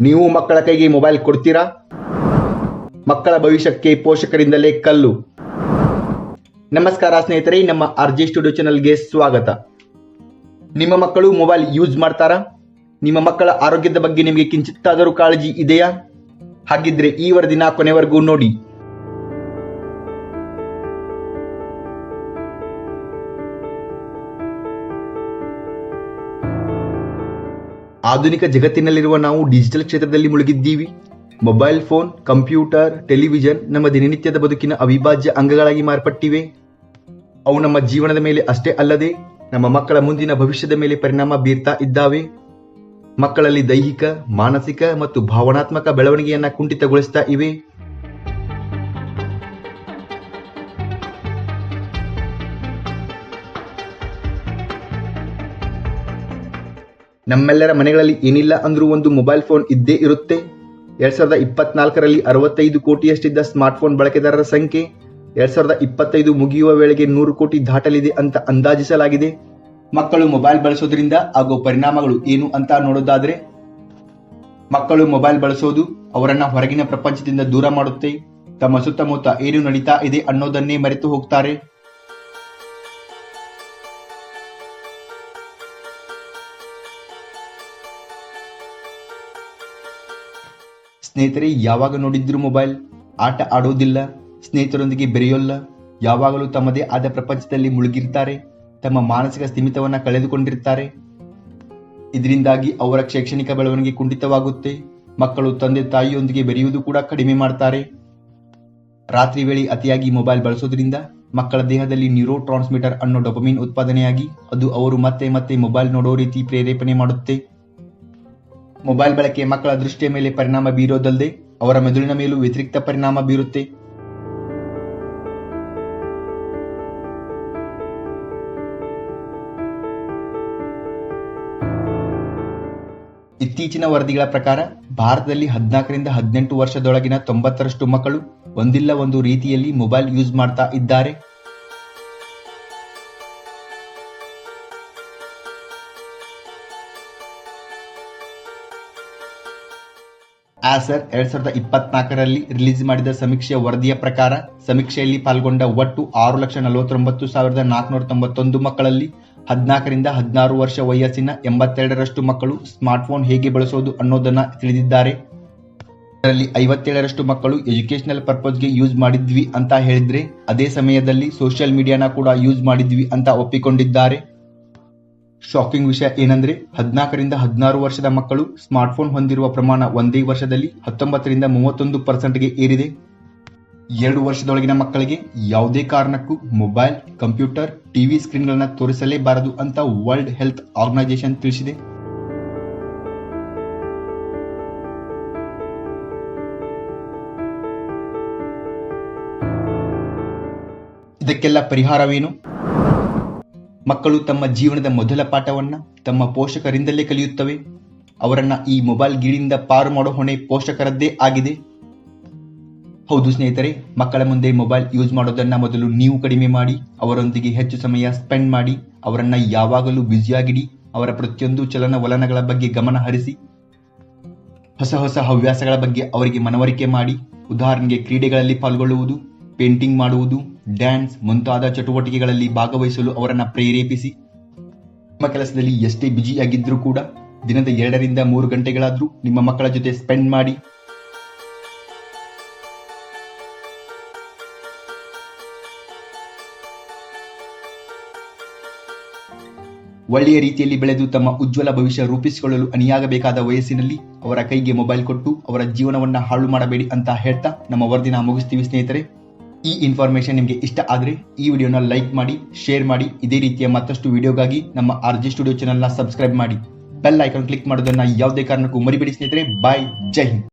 ನೀವು ಮಕ್ಕಳ ಕೈಗೆ ಮೊಬೈಲ್ ಕೊಡ್ತೀರಾ? ಮಕ್ಕಳ ಭವಿಷ್ಯಕ್ಕೆ ಪೋಷಕರಿಂದಲೇ ಕಲ್ಲು. ನಮಸ್ಕಾರ ಸ್ನೇಹಿತರೆ, ನಮ್ಮ ಆರ್ ಜೆ ಸ್ಟುಡಿಯೋ ಚಾನಲ್ಗೆ ಸ್ವಾಗತ. ನಿಮ್ಮ ಮಕ್ಕಳು ಮೊಬೈಲ್ ಯೂಸ್ ಮಾಡ್ತಾರಾ? ನಿಮ್ಮ ಮಕ್ಕಳ ಆರೋಗ್ಯದ ಬಗ್ಗೆ ನಿಮಗೆ ಕಿಂಚಿತ್ತಾದರೂ ಕಾಳಜಿ ಇದೆಯಾ? ಹಾಗಿದ್ರೆ ಈ ವರದಿನ ಕೊನೆವರೆಗೂ ನೋಡಿ. ಆಧುನಿಕ ಜಗತ್ತಿನಲ್ಲಿರುವ ನಾವು ಡಿಜಿಟಲ್ ಕ್ಷೇತ್ರದಲ್ಲಿ ಮುಳುಗಿದ್ದೀವಿ. ಮೊಬೈಲ್ ಫೋನ್, ಕಂಪ್ಯೂಟರ್, ಟೆಲಿವಿಷನ್ ನಮ್ಮ ದಿನನಿತ್ಯದ ಬದುಕಿನ ಅವಿಭಾಜ್ಯ ಅಂಗಗಳಾಗಿ ಮಾರ್ಪಟ್ಟಿವೆ. ಅವು ನಮ್ಮ ಜೀವನದ ಮೇಲೆ ಅಷ್ಟೇ ಅಲ್ಲದೆ ನಮ್ಮ ಮಕ್ಕಳ ಮುಂದಿನ ಭವಿಷ್ಯದ ಮೇಲೆ ಪರಿಣಾಮ ಬೀರ್ತಾ ಇದ್ದಾವೆ. ಮಕ್ಕಳಲ್ಲಿ ದೈಹಿಕ, ಮಾನಸಿಕ ಮತ್ತು ಭಾವನಾತ್ಮಕ ಬೆಳವಣಿಗೆಯನ್ನ ಕುಂಠಿತಗೊಳಿಸ್ತಾ ಇವೆ. ನಮ್ಮೆಲ್ಲರ ಮನೆಗಳಲ್ಲಿ ಏನಿಲ್ಲ ಅಂದ್ರೂ ಒಂದು ಮೊಬೈಲ್ ಫೋನ್ ಇದ್ದೇ ಇರುತ್ತೆ. ಎರಡ್ ಸಾವಿರದ ಇಪ್ಪತ್ನಾಲ್ಕರಲ್ಲಿ ಅರವತ್ತೈದು ಕೋಟಿಯಷ್ಟಿದ್ದ ಸ್ಮಾರ್ಟ್ಫೋನ್ ಬಳಕೆದಾರರ ಸಂಖ್ಯೆ, ಎರಡ್ ಸಾವಿರದ ಇಪ್ಪತ್ತೈದು ಮುಗಿಯುವ ವೇಳೆಗೆ ನೂರು ಕೋಟಿ ದಾಟಲಿದೆ ಅಂತ ಅಂದಾಜಿಸಲಾಗಿದೆ. ಮಕ್ಕಳು ಮೊಬೈಲ್ ಬಳಸೋದ್ರಿಂದ ಆಗೋ ಪರಿಣಾಮಗಳು ಏನು ಅಂತ ನೋಡೋದಾದ್ರೆ, ಮಕ್ಕಳು ಮೊಬೈಲ್ ಬಳಸೋದು ಅವರನ್ನ ಹೊರಗಿನ ಪ್ರಪಂಚದಿಂದ ದೂರ ಮಾಡುತ್ತೆ. ತಮ್ಮ ಸುತ್ತಮುತ್ತ ಏನು ನಡೀತಾ ಇದೆ ಅನ್ನೋದನ್ನೇ ಮರೆತು ಹೋಗ್ತಾರೆ. ಸ್ನೇಹಿತರೆ, ಯಾವಾಗ ನೋಡಿದ್ರು ಮೊಬೈಲ್ ಆಟ ಆಡೋದಿಲ್ಲ, ಸ್ನೇಹಿತರೊಂದಿಗೆ ಬೆರೆಯೋಲ್ಲ. ಯಾವಾಗಲೂ ತಮ್ಮದೇ ಆದ ಪ್ರಪಂಚದಲ್ಲಿ ಮುಳುಗಿರ್ತಾರೆ, ತಮ್ಮ ಮಾನಸಿಕ ಸ್ಥಿಮಿತವನ್ನ ಕಳೆದುಕೊಂಡಿರ್ತಾರೆ. ಇದರಿಂದಾಗಿ ಅವರ ಶೈಕ್ಷಣಿಕ ಬೆಳವಣಿಗೆ ಕುಂಠಿತವಾಗುತ್ತೆ. ಮಕ್ಕಳು, ತಂದೆ, ತಾಯಿಯೊಂದಿಗೆ ಬೆರೆಯುವುದು ಕೂಡ ಕಡಿಮೆ ಮಾಡ್ತಾರೆ. ರಾತ್ರಿ ವೇಳೆ ಅತಿಯಾಗಿ ಮೊಬೈಲ್ ಬಳಸೋದ್ರಿಂದ ಮಕ್ಕಳ ದೇಹದಲ್ಲಿ ನ್ಯೂರೋ ಟ್ರಾನ್ಸ್ಮಿಟರ್ ಅನ್ನೋ ಡೊಪಮಿನ್ ಉತ್ಪಾದನೆಯಾಗಿ ಅದು ಅವರು ಮತ್ತೆ ಮತ್ತೆ ಮೊಬೈಲ್ ನೋಡೋ ರೀತಿ ಪ್ರೇರೇಪಣೆ ಮಾಡುತ್ತೆ. ಮೊಬೈಲ್ ಬಳಕೆ ಮಕ್ಕಳ ದೃಷ್ಟಿಯ ಮೇಲೆ ಪರಿಣಾಮ ಬೀರೋದಲ್ಲದೆ ಅವರ ಮೆದುಳಿನ ಮೇಲೂ ವ್ಯತಿರಿಕ್ತ ಪರಿಣಾಮ ಬೀರುತ್ತೆ. ಇತ್ತೀಚಿನ ವರದಿಗಳ ಪ್ರಕಾರ ಭಾರತದಲ್ಲಿ ಹದಿನಾಲ್ಕರಿಂದ ಹದಿನೆಂಟು ವರ್ಷದೊಳಗಿನ ತೊಂಬತ್ತರಷ್ಟು ಮಕ್ಕಳು ಒಂದಿಲ್ಲ ಒಂದು ರೀತಿಯಲ್ಲಿ ಮೊಬೈಲ್ ಯೂಸ್ ಮಾಡ್ತಾ ಇದ್ದಾರೆ. ಆಸರ್ ಎರಡ್ ಸಾವಿರದ ಇಪ್ಪತ್ನಾಲ್ಕರಲ್ಲಿ ರಿಲೀಸ್ ಮಾಡಿದ ಸಮೀಕ್ಷೆಯ ವರದಿಯ ಪ್ರಕಾರ ಸಮೀಕ್ಷೆಯಲ್ಲಿ ಪಾಲ್ಗೊಂಡ ಒಟ್ಟು ಆರು ಲಕ್ಷ ನಲವತ್ತೊಂಬತ್ತು ಸಾವಿರದ ನಾಲ್ಕುನೂರ ತೊಂಬತ್ತೊಂದು ಮಕ್ಕಳಲ್ಲಿ ಹದಿನಾಲ್ಕರಿಂದ ಹದಿನಾರು ವರ್ಷ ವಯಸ್ಸಿನ ಎಂಬತ್ತೆರಡರಷ್ಟು ಮಕ್ಕಳು ಸ್ಮಾರ್ಟ್ಫೋನ್ ಹೇಗೆ ಬಳಸೋದು ಅನ್ನೋದನ್ನ ತಿಳಿದಿದ್ದಾರೆ. ಅದರಲ್ಲಿ ಐವತ್ತೇಳರಷ್ಟು ಮಕ್ಕಳು ಎಜುಕೇಶನಲ್ ಪರ್ಪಸ್ಗೆ ಯೂಸ್ ಮಾಡಿದ್ವಿ ಅಂತ ಹೇಳಿದ್ರೆ, ಅದೇ ಸಮಯದಲ್ಲಿ ಸೋಷಿಯಲ್ ಮೀಡಿಯಾನ ಕೂಡ ಯೂಸ್ ಮಾಡಿದ್ವಿ ಅಂತ ಒಪ್ಪಿಕೊಂಡಿದ್ದಾರೆ. ಶಾಕಿಂಗ್ ವಿಷಯ ಏನಂದ್ರೆ ಹದಿನಾಲ್ಕರಿಂದ ಹದಿನಾರು ವರ್ಷದ ಮಕ್ಕಳು ಸ್ಮಾರ್ಟ್ಫೋನ್ ಹೊಂದಿರುವ ಪ್ರಮಾಣ ಒಂದೇ ವರ್ಷದಲ್ಲಿ ಹತ್ತೊಂಬತ್ತರಿಂದ ಮೂವತ್ತೊಂದು ಪರ್ಸೆಂಟ್ಗೆ ಏರಿದೆ. ಎರಡು ವರ್ಷದೊಳಗಿನ ಮಕ್ಕಳಿಗೆ ಯಾವುದೇ ಕಾರಣಕ್ಕೂ ಮೊಬೈಲ್ ಕಂಪ್ಯೂಟರ್ ಟಿವಿ ಸ್ಕ್ರೀನ್ಗಳನ್ನು ತೋರಿಸಲೇಬಾರದು ಅಂತ ವರ್ಲ್ಡ್ ಹೆಲ್ತ್ ಆರ್ಗನೈಸೇಷನ್ ತಿಳಿಸಿದೆ. ಇದಕ್ಕೆಲ್ಲ ಪರಿಹಾರವೇನು? ಮಕ್ಕಳು ತಮ್ಮ ಜೀವನದ ಮೊದಲ ಪಾಠವನ್ನು ತಮ್ಮ ಪೋಷಕರಿಂದಲೇ ಕಲಿಯುತ್ತವೆ. ಅವರನ್ನ ಈ ಮೊಬೈಲ್ ಗೀಳಿಂದ ಪಾರು ಮಾಡೋ ಹೊಣೆ ಪೋಷಕರದ್ದೇ ಆಗಿದೆ. ಹೌದು ಸ್ನೇಹಿತರೆ, ಮಕ್ಕಳ ಮುಂದೆ ಮೊಬೈಲ್ ಯೂಸ್ ಮಾಡೋದನ್ನ ಮೊದಲು ನೀವು ಕಡಿಮೆ ಮಾಡಿ, ಅವರೊಂದಿಗೆ ಹೆಚ್ಚು ಸಮಯ ಸ್ಪೆಂಡ್ ಮಾಡಿ, ಅವರನ್ನ ಯಾವಾಗಲೂ ಬ್ಯುಸಿಯಾಗಿಡಿ, ಅವರ ಪ್ರತಿಯೊಂದು ಚಲನವಲನಗಳ ಬಗ್ಗೆ ಗಮನ ಹರಿಸಿ, ಹೊಸ ಹೊಸ ಹವ್ಯಾಸಗಳ ಬಗ್ಗೆ ಅವರಿಗೆ ಮನವರಿಕೆ ಮಾಡಿ, ಉದಾಹರಣೆಗೆ ಕ್ರೀಡೆಗಳಲ್ಲಿ ಪಾಲ್ಗೊಳ್ಳುವುದು ಪೇಂಟಿಂಗ್ ಮಾಡುವುದು, ಡ್ಯಾನ್ಸ್ ಮುಂತಾದ ಚಟುವಟಿಕೆಗಳಲ್ಲಿ ಭಾಗವಹಿಸಲು ಅವರನ್ನ ಪ್ರೇರೇಪಿಸಿ. ನಿಮ್ಮ ಕೆಲಸದಲ್ಲಿ ಎಷ್ಟೇ ಆಗಿದ್ರೂ ಕೂಡ ದಿನದ ಎರಡರಿಂದ ಮೂರು ಗಂಟೆಗಳಾದರೂ ನಿಮ್ಮ ಮಕ್ಕಳ ಜೊತೆ ಸ್ಪೆಂಡ್ ಮಾಡಿ. ಒಳ್ಳೆಯ ರೀತಿಯಲ್ಲಿ ಬೆಳೆದು ತಮ್ಮ ಉಜ್ವಲ ಭವಿಷ್ಯ ರೂಪಿಸಿಕೊಳ್ಳಲು ಅನಿಯಾಗಬೇಕಾದ ವಯಸ್ಸಿನಲ್ಲಿ ಅವರ ಕೈಗೆ ಮೊಬೈಲ್ ಕೊಟ್ಟು ಅವರ ಜೀವನವನ್ನ ಹಾಳು ಮಾಡಬೇಡಿ ಅಂತ ಹೇಳ್ತಾ ನಮ್ಮ ವರದಿನ ಮುಗಿಸ್ತೀವಿ ಸ್ನೇಹಿತರೆ. ಈ ಇನ್ಫಾರ್ಮೇಶನ್ ನಿಮಗೆ ಇಷ್ಟ ಆದರೆ ಈ ವಿಡಿಯೋನ ಲೈಕ್ ಮಾಡಿ ಶೇರ್ ಮಾಡಿ. ಇದೇ ರೀತಿಯ ಮತ್ತಷ್ಟು ವಿಡಿಯೋಗಾಗಿ ನಮ್ಮ ಆರ್ ಜಿ ಸ್ಟುಡಿಯೋ ಚಾನಲ್ನ ಸಬ್ಸ್ಕ್ರೈಬ್ ಮಾಡಿ. ಬೆಲ್ ಐಕಾನ್ ಕ್ಲಿಕ್ ಮಾಡೋದನ್ನ ಯಾವುದೇ ಕಾರಣಕ್ಕೂ ಮರಿಬೇಡಿ ಸ್ನೇಹಿತರೆ. ಬಾಯ್ ಜೈ ಹಿಂದ್.